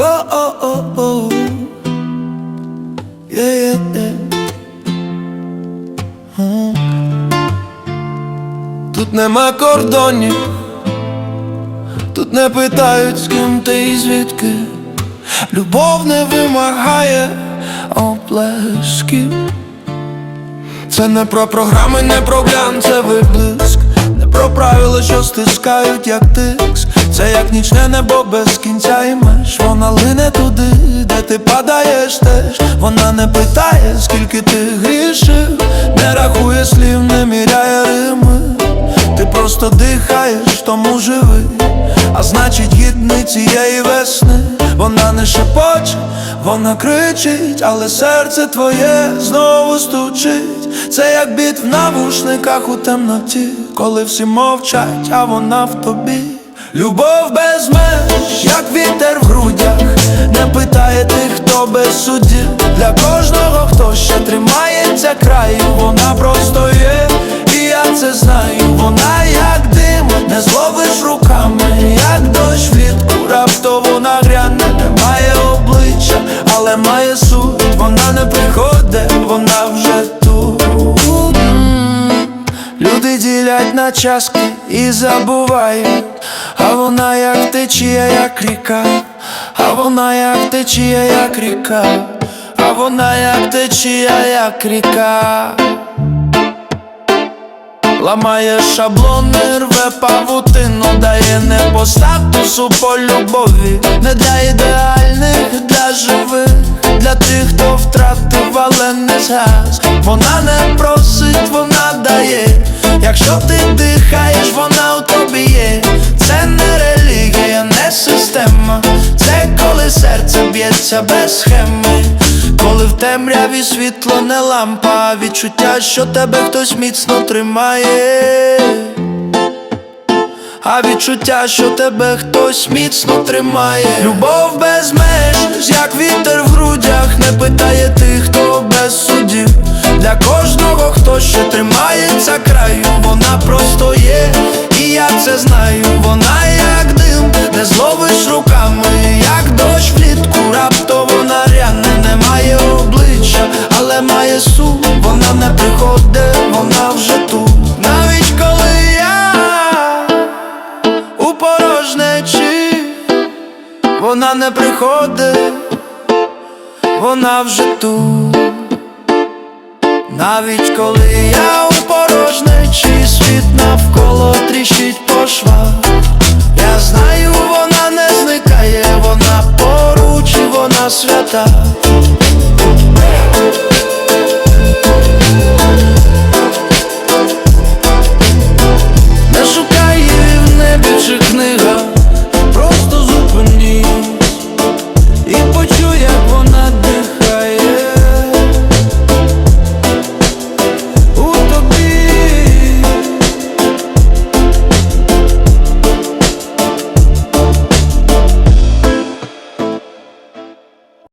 Воу-оу-оу. Є-є-є. Тут нема кордонів, тут не питають, з ким ти і звідки. Любов не вимагає оплесків. Це не про програми, не про глянь, це виблиск Не про правила, що стискають, як тиск. Це як нічне небо без кінця і меж. Вона лине туди, де ти падаєш теж. Вона не питає, скільки ти грішив. Не рахує слів, не міряє рими. Ти просто дихаєш, тому живий А значить гідний цієї весни. Вона не шепоче, вона кричить, але серце твоє знову стучить. Це як біт в навушниках у темноті, коли всі мовчать, а вона в тобі. Любов без меж, як вітер в грудях, не питає тих, хто без судді. Для кожного, хто ще тримається краю, вона просто є, і я це знаю. Вона як дим, не зловиш руками, як дощ влітку, раптово нагряне, немає обличчя, але має суть. Вона не приходить, вона вже Люди ділять на частки і забувають, а вона як течія, як ріка, а вона як течія, як ріка, а вона як течія, як ріка. Ламає шаблони, рве павутину, дає не по статусу, по любові, не для ідеальних, для живих, для тих, хто втратив, але не згас. Вона не просить, вона дає. Якщо ти дихаєш, вона у тобі є. Це не релігія, не система. Це коли серце б'ється без схеми. Коли в темряві світло не лампа, відчуття, що тебе хтось міцно тримає. А відчуття, що тебе хтось міцно тримає. Любов без меж, як вітер в грудях, вона не приходить, вона вже тут. Навіть коли я у порожнечі, світ навколо тріщить по швах. Я знаю, вона не зникає, вона поруч і вона свята.